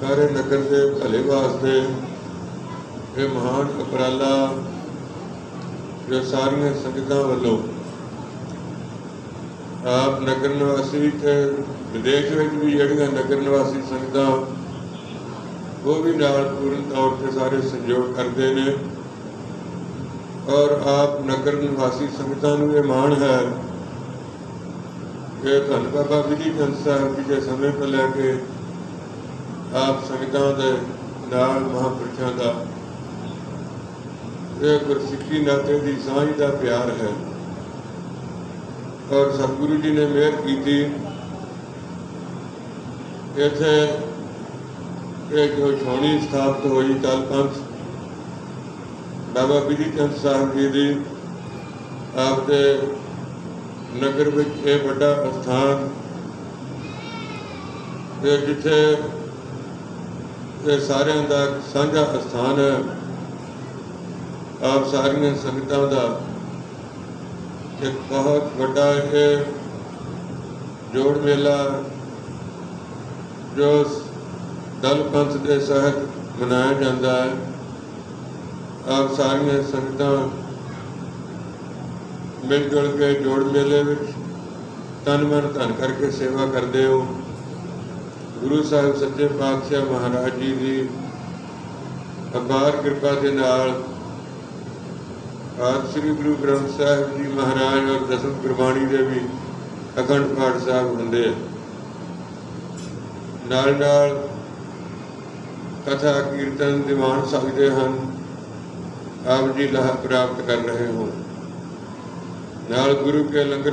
ਸਾਰੇ ਨਗਰ ਦੇ ਭਲੇ ਵਾਸਤੇ ਇਹ ਮਹਾਨ ਉਪਰਾਲਾ ਜੋ ਸਾਰੀਆਂ ਸੰਗਤਾਂ ਵੱਲੋਂ ਆਪ ਨਗਰ ਨਿਵਾਸੀ ਤੇ ਵਿਦੇਸ਼ ਵਿੱਚ ਵੀ ਜਿਹੜੀਆਂ ਨਗਰ ਨਿਵਾਸੀ ਸੰਗਤਾਂ, ਉਹ ਵੀ ਨਾਲ ਪੂਰਨ ਤੌਰ ਤੇ ਸਾਰੇ ਸਹਿਯੋਗ ਕਰਦੇ ਨੇ। ਔਰ ਆਪ ਨਗਰ ਨਿਵਾਸੀ ਸੰਗਤਾਂ ਨੂੰ ਇਹ ਮਾਣ ਹੈ ਕਿ ਧੰਨ ਬਾਬਾ ਵਿਧੀ ਚੰਦ ਸਾਹਿਬ ਜੀ ਦੇ ਸਮੇਂ ਤੋਂ ਲੈ ਕੇ ਆਪ ਸੰਗਤਾਂ ਦੇ ਨਾਲ ਮਹਾਂਪੁਰਸ਼ਾਂ ਦਾ, ਇਹ ਗੁਰਸਿੱਖੀ ਨਾਤੇ ਦੀ ਸਾਂਝ ਦਾ ਪਿਆਰ ਹੈ। ਔਰ ਸਤਿਗੁਰੂ ਜੀ ਨੇ ਮਿਹਰ ਕੀਤੀ। ਇੱਥੇ ਇਹ ਜੋ ਛਾਉਣੀ ਸਥਾਪਿਤ ਹੋਈ ਤਲ ਪੰਥ, ਬਾਬਾ ਬਿਧੀ ਚੰਦ ਸਾਹਿਬ ਜੀ ਦੀ, ਆਪ ਦੇ ਨਗਰ ਵਿੱਚ ਇਹ ਵੱਡਾ ਸਥਾਨ ਤੇ ਜਿੱਥੇ ਇਹ ਸਾਰਿਆਂ ਦਾ ਸਾਂਝਾ ਸਥਾਨ ਹੈ। ਆਪ ਸਾਰੀਆਂ ਸੰਗਤਾਂ ਦਾ ਇੱਕ ਬਹੁਤ ਵੱਡਾ ਇਹ ਜੋੜ ਮੇਲਾ ਜੋ ਦਲ ਪੰਥ ਦੇ ਸਹਿਤ ਮਨਾਇਆ ਜਾਂਦਾ ਹੈ। ਆਪ ਸਾਰੀਆਂ ਸੰਗਤਾਂ ਮਿਲ ਜੁਲ ਕੇ ਜੋੜ ਮੇਲੇ ਵਿੱਚ। ਤਨ ਮਨ ਧਨ ਕਰਕੇ ਸੇਵਾ ਕਰਦੇ ਹੋ। ਗੁਰੂ ਸਾਹਿਬ ਸੱਚੇ ਪਾਤਸ਼ਾਹ ਮਹਾਰਾਜ ਜੀ ਦੀ ਅਪਾਰ ਕਿਰਪਾ ਦੇ ਨਾਲ ਆਪ ਸ੍ਰੀ ਗੁਰੂ ਗ੍ਰੰਥ ਸਾਹਿਬ ਜੀ ਮਹਾਰਾਜ ਔਰ ਦਸਮ ਗੁਰਬਾਣੀ ਦੇ ਵੀ ਅਖੰਡ ਪਾਠ ਸਾਹਿਬ ਹੁੰਦੇ ਆ। ਨਾਲ ਨਾਲ ਕਥਾ, ਕੀਰਤਨ, ਦੀਵਾਨ ਸਕਦੇ ਹਨ। ਆਪ ਜੀ ਲਾਹ ਪ੍ਰਾਪਤ ਕਰ ਰਹੇ ਹੋ। ਨਾਲ ਗੁਰੂ ਕੇ ਲੰਗਰ